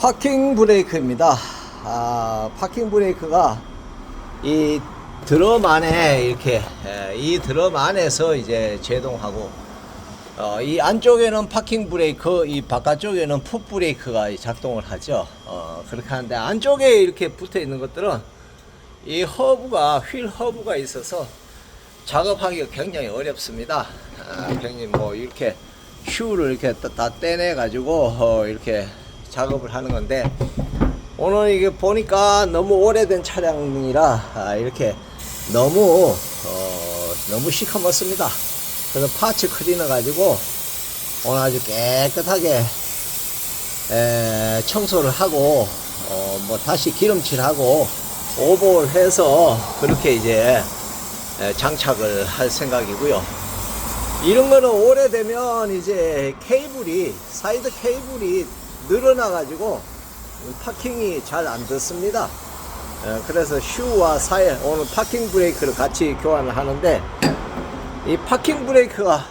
파킹 브레이크입니다. 아, 파킹 브레이크가 이 드럼 안에 이렇게 에, 이 드럼 안에서 이제 제동하고 어, 이 안쪽에는 파킹 브레이크, 이 바깥쪽에는 풋 브레이크가 작동을 하죠. 어, 그렇게 하는데 안쪽에 이렇게 붙어 있는 것들은 이 허브가 휠 허브가 있어서 작업하기가 굉장히 어렵습니다. 아, 굉장히 뭐 이렇게 슈를 이렇게 다, 다 떼내 가지고 어, 이렇게 작업을 하는 건데 오늘 이게 보니까 너무 오래된 차량이라 아, 이렇게 너무 어, 너무 시커멓습니다. 그래서 파츠 클리너 가지고 오늘 아주 깨끗하게 에, 청소를 하고 어, 뭐 다시 기름칠하고 오버를 해서 그렇게 이제 에, 장착을 할 생각이고요. 이런 거는 오래되면 이제 케이블이 사이드 케이블이 늘어나 가지고 파킹이 잘 안 됐습니다. 에, 그래서 슈와 사이 오늘 파킹 브레이크를 같이 교환을 하는데 이 파킹 브레이크가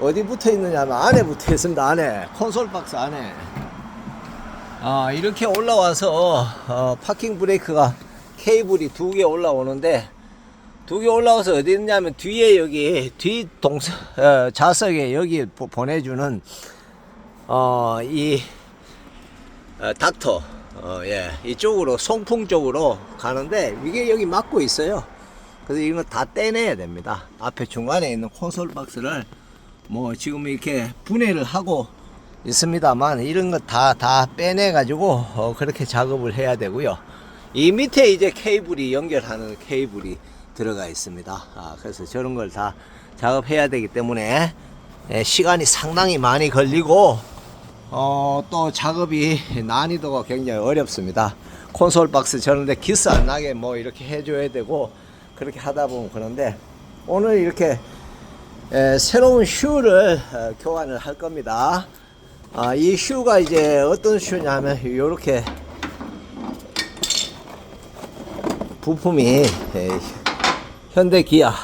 어디 붙어 있느냐면 안에 붙어 있습니다. 안에 콘솔 박스 안에 아 이렇게 올라와서 어, 파킹 브레이크가 케이블이 두 개 올라오는데 두 개 올라와서 어디 있냐면 뒤에 여기 뒤 동서 어, 좌석에 여기 보- 보내주는 어 이 어, 닥터 어, 예 이쪽으로 송풍 쪽으로 가는데 이게 여기 막고 있어요. 그래서 이거 다 떼내야 됩니다. 앞에 중간에 있는 콘솔 박스를 뭐 지금 이렇게 분해를 하고 있습니다만 이런 거 다 다 빼내 가지고 어, 그렇게 작업을 해야 되고요. 이 밑에 이제 케이블이 연결하는 케이블이 들어가 있습니다. 아, 그래서 저런 걸 다 작업해야 되기 때문에 예, 시간이 상당히 많이 걸리고 어, 또 작업이 난이도가 굉장히 어렵습니다. 콘솔 박스 저런데 기스 안 나게 뭐 이렇게 해줘야 되고 그렇게 하다 보면 그런데 오늘 이렇게 에, 새로운 슈를 어, 교환을 할 겁니다. 아, 이 슈가 이제 어떤 슈냐면 이렇게 부품이 에, 현대 기아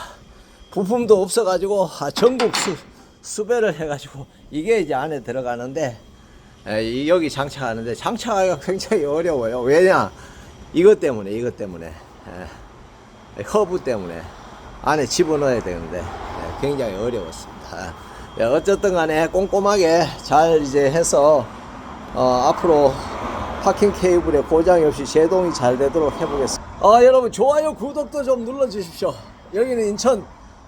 부품도 없어가지고 아, 전국 수, 수배를 해가지고 이게 이제 안에 들어가는데 에, 이- 여기 장착하는데 장착하기가 굉장히 어려워요. 왜냐? 이것 때문에 이것 때문에 에, 허브 때문에 안에 집어넣어야 되는데 에, 굉장히 어려웠습니다. 예, 어쨌든 간에 꼼꼼하게 잘 이제 해서 어, 앞으로 파킹 케이블에 고장이 없이 제동이 잘 되도록 해보겠습니다. 아, 여러분 좋아요, 구독도 좀 눌러주십시오. 여기는 인천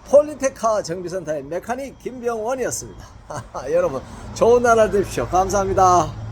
폴리테카 정비센터의 메카닉 김병원이었습니다. 여러분 좋은 나라 되십시오. 감사합니다.